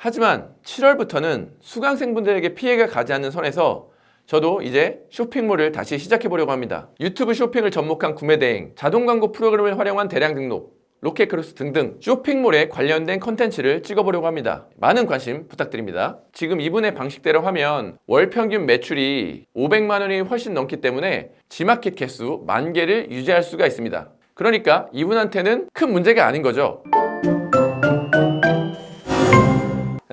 하지만 7월부터는 수강생분들에게 피해가 가지 않는 선에서 저도 이제 쇼핑몰을 다시 시작해 보려고 합니다. 유튜브 쇼핑을 접목한 구매 대행, 자동 광고 프로그램을 활용한 대량 등록, 로켓크로스 등등 쇼핑몰에 관련된 컨텐츠를 찍어보려고 합니다. 많은 관심 부탁드립니다. 지금 이분의 방식대로 하면 월 평균 매출이 500만 원이 훨씬 넘기 때문에 지마켓 개수 만 개를 유지할 수가 있습니다. 그러니까 이분한테는 큰 문제가 아닌 거죠.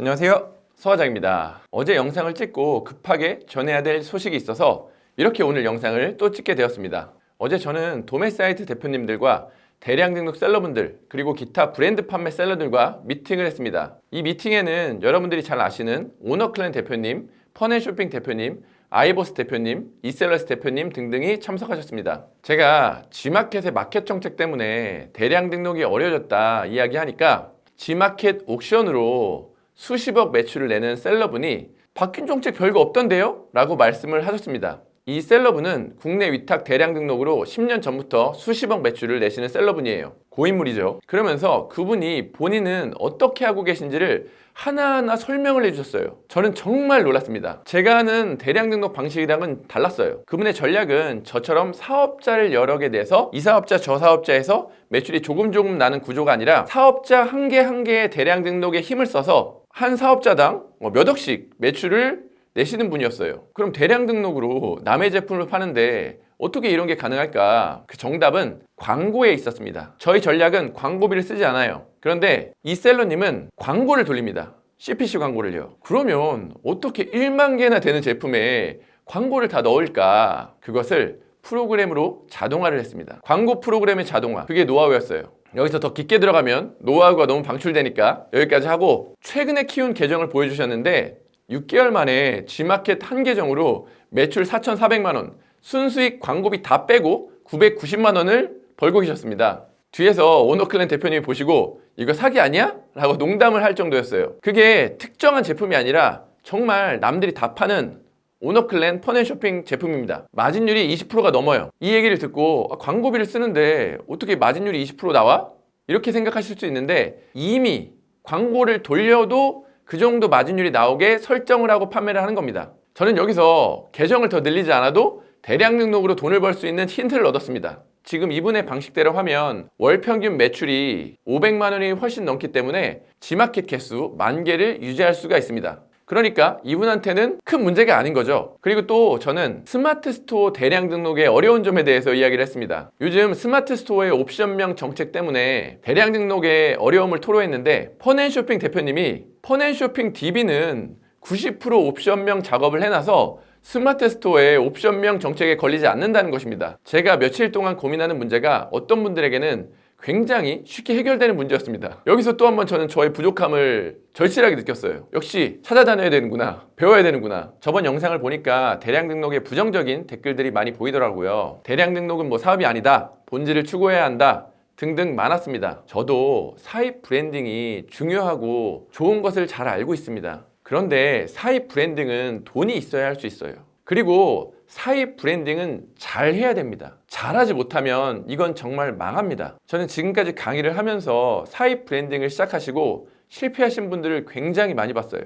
안녕하세요. 서화장입니다. 어제 영상을 찍고 급하게 전해야 될 소식이 있어서 이렇게 오늘 영상을 또 찍게 되었습니다. 어제 저는 도매 사이트 대표님들과 대량 등록 셀러분들 그리고 기타 브랜드 판매 셀러들과 미팅을 했습니다. 이 미팅에는 여러분들이 잘 아시는 오너클랜 대표님, 펀앤쇼핑 대표님, 아이버스 대표님, 이셀러스 대표님 등등이 참석하셨습니다. 제가 G마켓의 마켓 정책 때문에 대량 등록이 어려워졌다 이야기하니까 G마켓 옥션으로 수십억 매출을 내는 셀러분이 바뀐 정책 별거 없던데요? 라고 말씀을 하셨습니다. 이 셀러분은 국내 위탁 대량 등록으로 10년 전부터 수십억 매출을 내시는 셀러분이에요. 고인물이죠. 그러면서 그분이 본인은 어떻게 하고 계신지를 하나하나 설명을 해주셨어요. 저는 정말 놀랐습니다. 제가 하는 대량 등록 방식이랑은 달랐어요. 그분의 전략은 저처럼 사업자를 여러 개 내서 이 사업자 저 사업자에서 매출이 조금 조금 나는 구조가 아니라 사업자 한 개 한 개의 대량 등록에 힘을 써서 한 사업자당 뭐몇 억씩 매출을 내시는 분이었어요. 그럼 대량 등록으로 남의 제품을 파는데 어떻게 이런 게 가능할까? 그 정답은 광고에 있었습니다. 저희 전략은 광고비를 쓰지 않아요. 그런데 이 셀러님은 광고를 돌립니다. CPC 광고를요. 그러면 어떻게 1만 개나 되는 제품에 광고를 다 넣을까? 그것을 프로그램으로 자동화를 했습니다. 광고 프로그램의 자동화. 그게 노하우였어요. 여기서 더 깊게 들어가면 노하우가 너무 방출되니까 여기까지 하고 최근에 키운 계정을 보여주셨는데 6개월 만에 G마켓 한 계정으로 매출 4,400만 원, 순수익 광고비 다 빼고 990만 원을 벌고 계셨습니다. 뒤에서 오너클랜 대표님이 보시고 이거 사기 아니야? 라고 농담을 할 정도였어요. 그게 특정한 제품이 아니라 정말 남들이 다 파는 오너클랜 펀앤쇼핑 제품입니다. 마진율이 20%가 넘어요. 이 얘기를 듣고 아, 광고비를 쓰는데 어떻게 마진율이 20% 나와? 이렇게 생각하실 수 있는데 이미 광고를 돌려도 그 정도 마진율이 나오게 설정을 하고 판매를 하는 겁니다. 저는 여기서 계정을 더 늘리지 않아도 대량 등록으로 돈을 벌 수 있는 힌트를 얻었습니다. 지금 이분의 방식대로 하면 월 평균 매출이 500만 원이 훨씬 넘기 때문에 G마켓 개수 만 개를 유지할 수가 있습니다. 그러니까 이분한테는 큰 문제가 아닌 거죠. 그리고 또 저는 스마트 스토어 대량 등록의 어려운 점에 대해서 이야기를 했습니다. 요즘 스마트 스토어의 옵션명 정책 때문에 대량 등록의 어려움을 토로했는데 펀앤쇼핑 대표님이 펀앤쇼핑 DB는 90% 옵션명 작업을 해놔서 스마트 스토어의 옵션명 정책에 걸리지 않는다는 것입니다. 제가 며칠 동안 고민하는 문제가 어떤 분들에게는 굉장히 쉽게 해결되는 문제였습니다. 여기서 또 한 번 저는 저의 부족함을 절실하게 느꼈어요. 역시 찾아다녀야 되는구나. 배워야 되는구나. 저번 영상을 보니까 대량 등록에 부정적인 댓글들이 많이 보이더라고요. 대량 등록은 뭐 사업이 아니다. 본질을 추구해야 한다. 등등 많았습니다. 저도 사입 브랜딩이 중요하고 좋은 것을 잘 알고 있습니다. 그런데 사입 브랜딩은 돈이 있어야 할 수 있어요. 그리고 사입 브랜딩은 잘 해야 됩니다. 잘하지 못하면 이건 정말 망합니다. 저는 지금까지 강의를 하면서 사입 브랜딩을 시작하시고 실패하신 분들을 굉장히 많이 봤어요.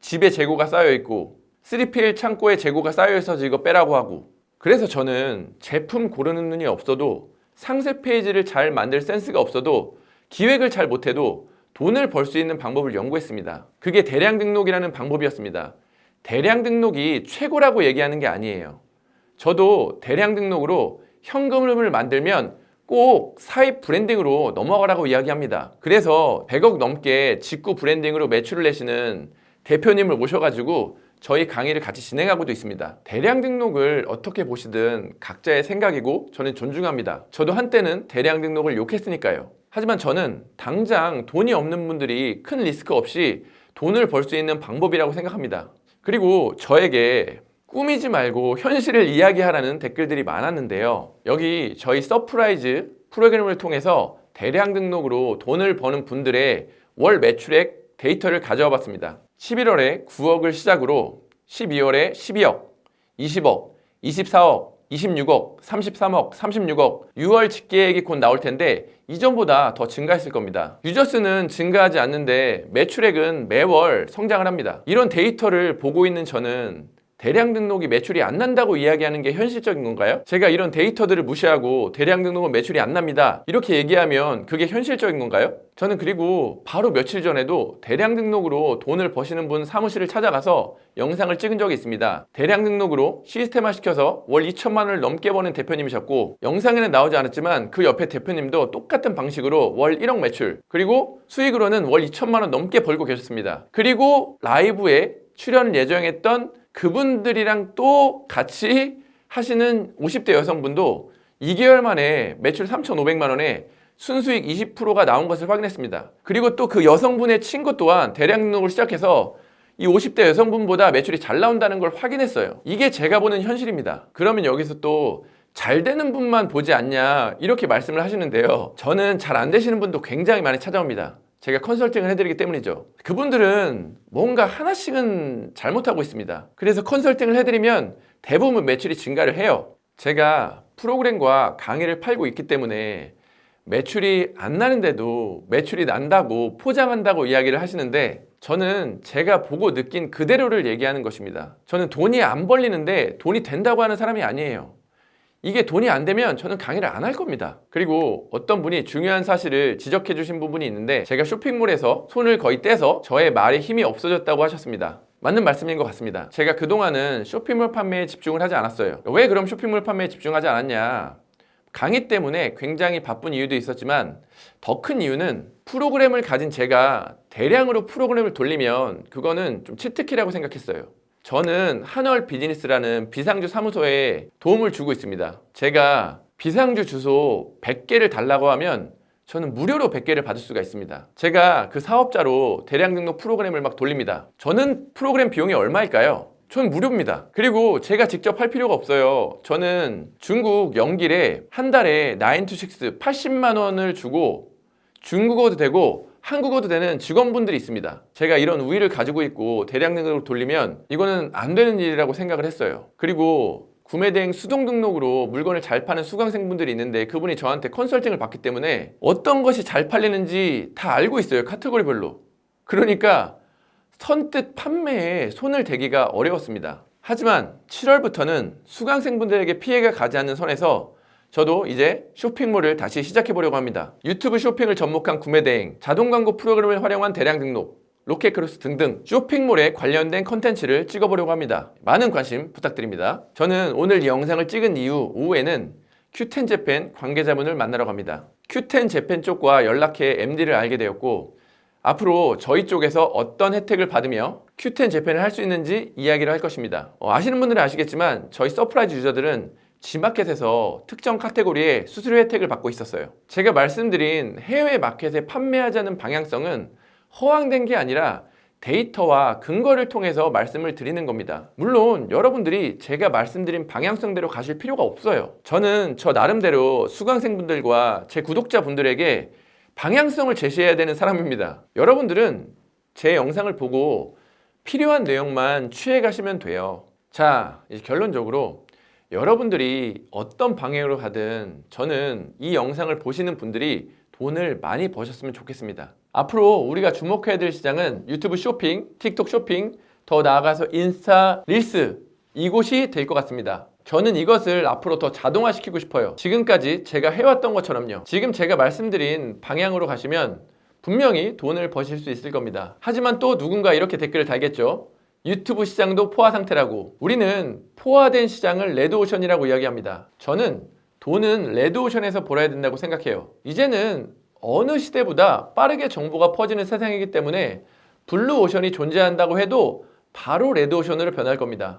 집에 재고가 쌓여 있고 3PL 창고에 재고가 쌓여 있어서 이거 빼라고 하고 그래서 저는 제품 고르는 눈이 없어도 상세 페이지를 잘 만들 센스가 없어도 기획을 잘 못해도 돈을 벌 수 있는 방법을 연구했습니다. 그게 대량 등록이라는 방법이었습니다. 대량 등록이 최고라고 얘기하는 게 아니에요. 저도 대량 등록으로 현금을 만들면 꼭 사입 브랜딩으로 넘어가라고 이야기합니다. 그래서 100억 넘게 직구 브랜딩으로 매출을 내시는 대표님을 모셔가지고 저희 강의를 같이 진행하고도 있습니다. 대량 등록을 어떻게 보시든 각자의 생각이고 저는 존중합니다. 저도 한때는 대량 등록을 욕했으니까요. 하지만 저는 당장 돈이 없는 분들이 큰 리스크 없이 돈을 벌 수 있는 방법이라고 생각합니다. 그리고 저에게 꾸미지 말고 현실을 이야기하라는 댓글들이 많았는데요. 여기 저희 서프라이즈 프로그램을 통해서 대량 등록으로 돈을 버는 분들의 월 매출액 데이터를 가져와 봤습니다. 11월에 9억을 시작으로 12월에 12억, 20억, 24억, 26억, 33억, 36억, 6월 직계액이 곧 나올 텐데 이전보다 더 증가했을 겁니다. 유저 수는 증가하지 않는데 매출액은 매월 성장을 합니다. 이런 데이터를 보고 있는 저는 대량 등록이 매출이 안 난다고 이야기하는 게 현실적인 건가요? 제가 이런 데이터들을 무시하고 대량 등록은 매출이 안 납니다. 이렇게 얘기하면 그게 현실적인 건가요? 저는 그리고 바로 며칠 전에도 대량 등록으로 돈을 버시는 분 사무실을 찾아가서 영상을 찍은 적이 있습니다. 대량 등록으로 시스템화 시켜서 월 2천만 원을 넘게 버는 대표님이셨고 영상에는 나오지 않았지만 그 옆에 대표님도 똑같은 방식으로 월 1억 매출 그리고 수익으로는 월 2천만 원 넘게 벌고 계셨습니다. 그리고 라이브에 출연 예정했던 그분들이랑 또 같이 하시는 50대 여성분도 2개월 만에 매출 3,500만 원에 순수익 20%가 나온 것을 확인했습니다. 그리고 또 그 여성분의 친구 또한 대량 등록을 시작해서 이 50대 여성분보다 매출이 잘 나온다는 걸 확인했어요. 이게 제가 보는 현실입니다. 그러면 여기서 또 잘 되는 분만 보지 않냐 이렇게 말씀을 하시는데요. 저는 잘 안 되시는 분도 굉장히 많이 찾아옵니다. 제가 컨설팅을 해드리기 때문이죠. 그분들은 뭔가 하나씩은 잘못하고 있습니다. 그래서 컨설팅을 해드리면 대부분 매출이 증가를 해요. 제가 프로그램과 강의를 팔고 있기 때문에 매출이 안 나는데도 매출이 난다고 포장한다고 이야기를 하시는데 저는 제가 보고 느낀 그대로를 얘기하는 것입니다. 저는 돈이 안 벌리는데 돈이 된다고 하는 사람이 아니에요. 이게 돈이 안 되면 저는 강의를 안 할 겁니다. 그리고 어떤 분이 중요한 사실을 지적해 주신 부분이 있는데 제가 쇼핑몰에서 손을 거의 떼서 저의 말에 힘이 없어졌다고 하셨습니다. 맞는 말씀인 것 같습니다. 제가 그동안은 쇼핑몰 판매에 집중을 하지 않았어요. 왜 그럼 쇼핑몰 판매에 집중하지 않았냐? 강의 때문에 굉장히 바쁜 이유도 있었지만 더 큰 이유는 프로그램을 가진 제가 대량으로 프로그램을 돌리면 그거는 좀 치트키라고 생각했어요. 저는 한월 비즈니스라는 비상주 사무소에 도움을 주고 있습니다. 제가 비상주 주소 100개를 달라고 하면 저는 무료로 100개를 받을 수가 있습니다. 제가 그 사업자로 대량 등록 프로그램을 막 돌립니다. 저는 프로그램 비용이 얼마일까요? 전 무료입니다. 그리고 제가 직접 할 필요가 없어요. 저는 중국 영길에 한 달에 9to6 80만 원을 주고 중국어도 되고 한국어도 되는 직원분들이 있습니다. 제가 이런 우위를 가지고 있고 대량 등록을 돌리면 이거는 안 되는 일이라고 생각을 했어요. 그리고 구매 대행 수동 등록으로 물건을 잘 파는 수강생분들이 있는데 그분이 저한테 컨설팅을 받기 때문에 어떤 것이 잘 팔리는지 다 알고 있어요. 카테고리별로. 그러니까 선뜻 판매에 손을 대기가 어려웠습니다. 하지만 7월부터는 수강생분들에게 피해가 가지 않는 선에서 저도 이제 쇼핑몰을 다시 시작해 보려고 합니다. 유튜브 쇼핑을 접목한 구매 대행, 자동 광고 프로그램을 활용한 대량 등록, 로켓크로스 등등 쇼핑몰에 관련된 컨텐츠를 찍어보려고 합니다. 많은 관심 부탁드립니다. 저는 오늘 이 영상을 찍은 이후 오후에는 큐텐 재팬 관계자분을 만나러 갑니다. 큐텐 재팬 쪽과 연락해 MD를 알게 되었고 앞으로 저희 쪽에서 어떤 혜택을 받으며 큐텐 재팬을 할 수 있는지 이야기를 할 것입니다. 어, 아시는 분들은 아시겠지만 저희 서프라이즈 유저들은 G마켓에서 특정 카테고리에 수수료 혜택을 받고 있었어요. 제가 말씀드린 해외 마켓에 판매하자는 방향성은 허황된 게 아니라 데이터와 근거를 통해서 말씀을 드리는 겁니다. 물론 여러분들이 제가 말씀드린 방향성대로 가실 필요가 없어요. 저는 저 나름대로 수강생분들과 제 구독자분들에게 방향성을 제시해야 되는 사람입니다. 여러분들은 제 영상을 보고 필요한 내용만 취해 가시면 돼요. 자, 이제 결론적으로 여러분들이 어떤 방향으로 가든 저는 이 영상을 보시는 분들이 돈을 많이 버셨으면 좋겠습니다. 앞으로 우리가 주목해야 될 시장은 유튜브 쇼핑, 틱톡 쇼핑, 더 나아가서 인스타 릴스 이곳이 될 것 같습니다. 저는 이것을 앞으로 더 자동화시키고 싶어요. 지금까지 제가 해왔던 것처럼요. 지금 제가 말씀드린 방향으로 가시면 분명히 돈을 버실 수 있을 겁니다. 하지만 또 누군가 이렇게 댓글을 달겠죠. 유튜브 시장도 포화 상태라고. 우리는 포화된 시장을 레드오션이라고 이야기합니다. 저는 돈은 레드오션에서 벌어야 된다고 생각해요. 이제는 어느 시대보다 빠르게 정보가 퍼지는 세상이기 때문에 블루오션이 존재한다고 해도 바로 레드오션으로 변할 겁니다.